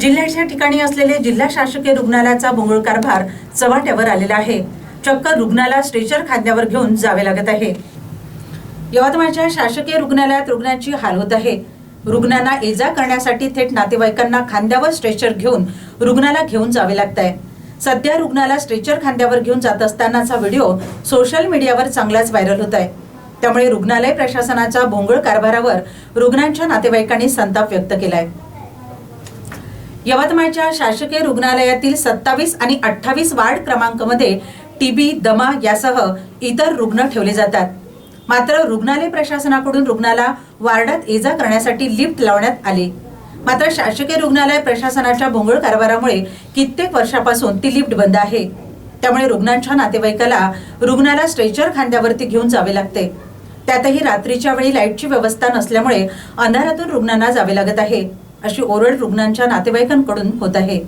जिल्ह्याच्या ठिकाणी असलेले जिल्हा शासकीय रुग्णालयाचा भोंगळ कारभार चव्हाट्यावर आलेला आहे. चक्क रुग्णाला स्ट्रेचर खांद्यावर घेऊन जावे लागत आहे. यवतमाळच्या शासकीय रुग्णालयात रुग्णांची हाल होत आहे. रुग्णांना एजा करण्यासाठी थेट नातेवाईकांना खांद्यावर स्ट्रेचर घेऊन रुग्णाला घेऊन जावे लागत आहे सध्या रुग्णाला स्ट्रेचर खांद्यावर घेऊन जात असतानाचा व्हिडिओ सोशल मीडियावर चांगलाच व्हायरल होत आहे. त्यामुळे रुग्णालय प्रशासनाच्या भोंगळ कारभारावर रुग्णांच्या नातेवाईकांनी संताप व्यक्त केला आहे यवतमाळच्या शासकीय रुग्णालयातील सत्तावीस आणि अठ्ठावीस वार्ड क्रमांकमध्ये टीबी दमा यासह इतर रुग्ण ठेवले जातात. मात्र रुग्णालय प्रशासनाकडून रुग्णाला वार्डात ये जा करण्यासाठी लिफ्ट लावण्यात आली. मात्र शासकीय रुग्णालय प्रशासनाच्या भोंगळ कारभारामुळे कित्येक वर्षापासून ती लिफ्ट बंद आहे. त्यामुळे रुग्णांच्या नातेवाईकाला रुग्णाला स्ट्रेचर खांद्यावरती घेऊन जावे लागते. त्यातही रात्रीच्या वेळी लाईटची व्यवस्था नसल्यामुळे अंधारातून रुग्णांना जावे लागत आहे. अशी ओरड रुग्णांच्या नातेवाईकांकडून होत आहे.